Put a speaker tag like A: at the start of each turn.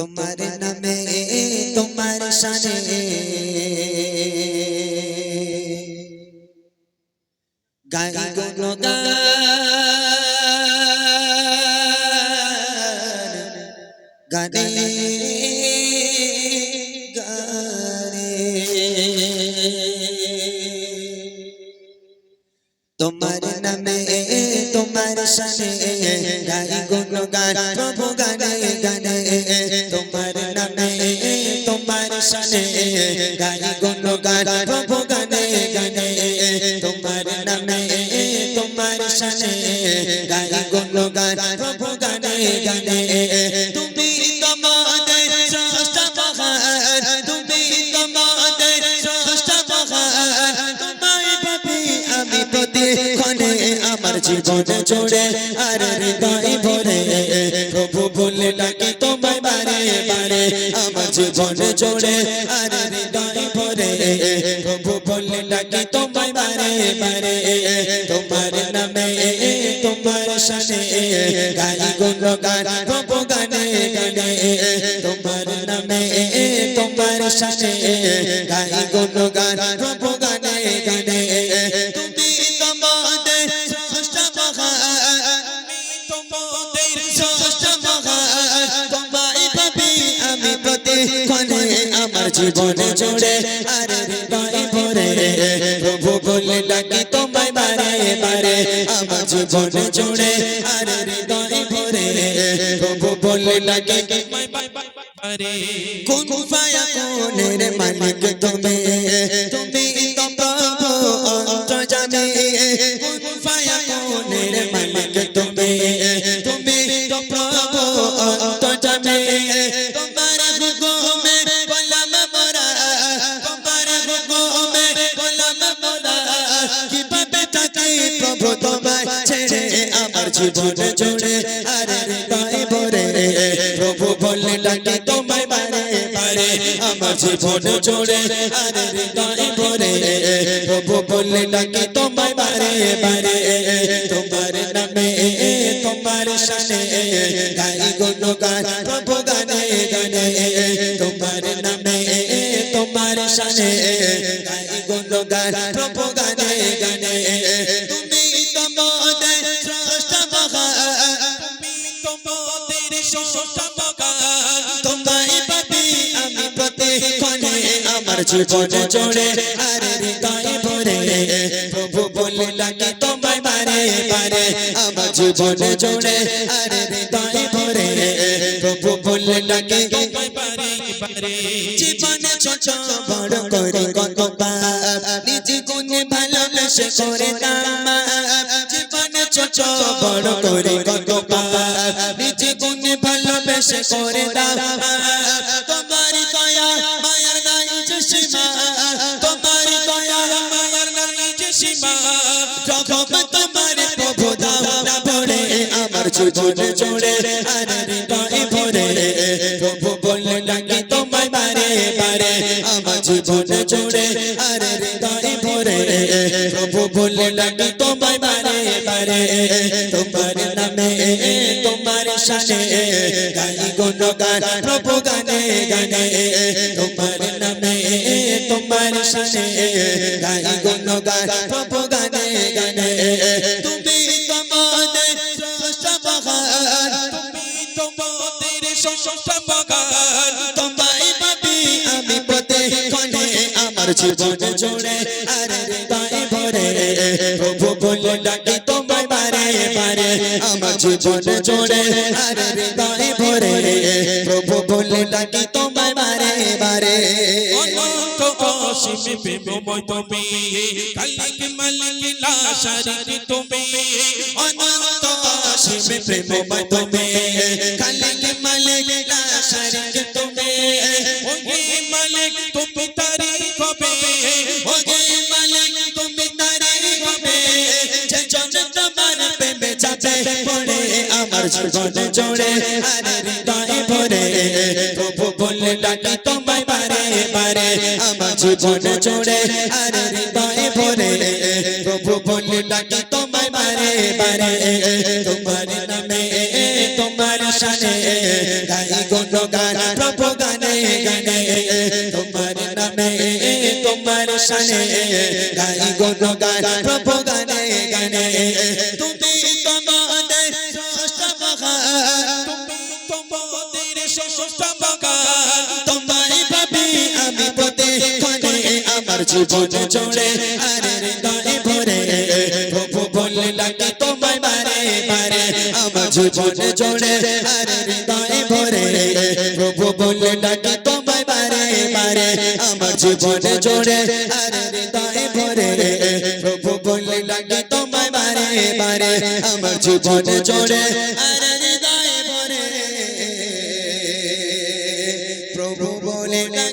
A: তোমার নামে, তোমার শানে। গাই গুণগান গানে গানে তোমার নামে, তোমার শানে গাই প্রভু গানে গানে তোমার নামে, তোমার শানে গাই গুণগান, প্রভু গানে গানে। তুমি তোমাদের স্রষ্টা মহান, তুমি তোমাদের স্রষ্টা মহান। তোমায় পাবি আমি প্রতিক্ষণে আমার জীবন জোড়ে, আর হৃদয় ভরে। প্রভু বলে ডাকি, তোমায় বারে বারে আমার জীবন জোড়ে, আর হৃদয় ভরে। প্রভু বলে ডাকি বারে তোমার নামে, তোমার শানে গাই গুণ গান প্রভু গানে। গানে তোমার নামে, তোমার শানে গাই গুণ গান প্রভু গানে। গানে তুমি তোমাদের স্রষ্টা মহান তুমি তোমাদের স্রষ্টা মহান। তোমায় পাবি আমি আমার জীবন জোড়ে আর হৃদয় ভরে প্রভু বলে ডাকি, তোমায় বারে বারে আমার জীবন জোড়ে আর হৃদয় ভরে প্রভু বলে ডাকি, তোমায় বারে কোন ফায়া কোনের মালিক তুমি প্রভু তোমায় ছেড়ে আমার জীবন জোড়ে। আর হৃদয় ভরে প্রভু বলে ডাকি তোমায় বারে বারে। আমার জীবন জোড়ে, আর হৃদয় ভরে প্রভু বলে ডাকি তোমায় বারে বারে। তোমার নামে, তোমার শানে গাই গুণ গান প্রভু গানে গানে। তোমার নামে, তোমার শানে গাই গুণ গান প্রভু গানে তোমায় পাবি আমি প্রতিক্ষণে আমার জীবন জোড়ে আর হৃদয় ভরে প্রভু বলে লাগে তোমায় বারে বারে আমার জীবন জোড়ে আর হৃদয় ভরে প্রভু বলে লাগে তোমায় বারে বারে জীবনে ছোট বড় করে কত নিজ গুণে ভালোবেসে করে দাম জীবনে ছোট বড় করে কত করে দাম তোমার দয়া মায়ার নাই যে তোমার দয়া মায়ার নাই যে রকম তোমার প্রভু দাও না পড়ে, আমার জীবন জোড়ে আর হৃদয় ভরে। প্রভু বলে ডাকি তোমায় বারে বারে। আমার জীবন জোড়ে আর বারে তোমার নামে, তোমার শানে গাই গুণ গান প্রভু গানে গানে, তোমার নামে, তোমার শানে গাই গুণ গান প্রভু গানে গানে, তুমি তোমাদের স্রষ্টা তুমি তোমাদের আমার জীবন জোড়ে, আর জীবন জোড়ে আরে হৃদয় ভরে। প্রভু বলে ডাকি, তোমায় বারে বারে
B: অনন্ত অসীম প্রেমময় তুমি কালিক মালিক লাশারি তুমি
A: অনন্ত অসীম প্রেমময় তুমি আমার জীবনে জোড়ে আরে হৃদয় ভরে। প্রভু বলে ডাকি তোমায় বারে বারে। আমার জীবনে জোড়ে আরে হৃদয় ভরে। প্রভু বলে ডাকি তোমায় বারে বারে। তোমার নামে, তোমার সানে গাই গুণ গান প্রভু গানে গানে। তোমার নামে, তোমার সানে গাই গুণ গান প্রভু গানে গানে। তুমি প্রভু বলে লাগে তোমায় বারে বারে আমার জীবন জোড়ে। আরে হৃদয়ে ভরে প্রভু বলে লাগে তোমায় বারে বারে আমার জীবন জোড়ে। আরে হৃদয়ে ভরে প্রভু বলে লাগে তোমায় বারে বারে আমার জীবন জোড়ে। করলেন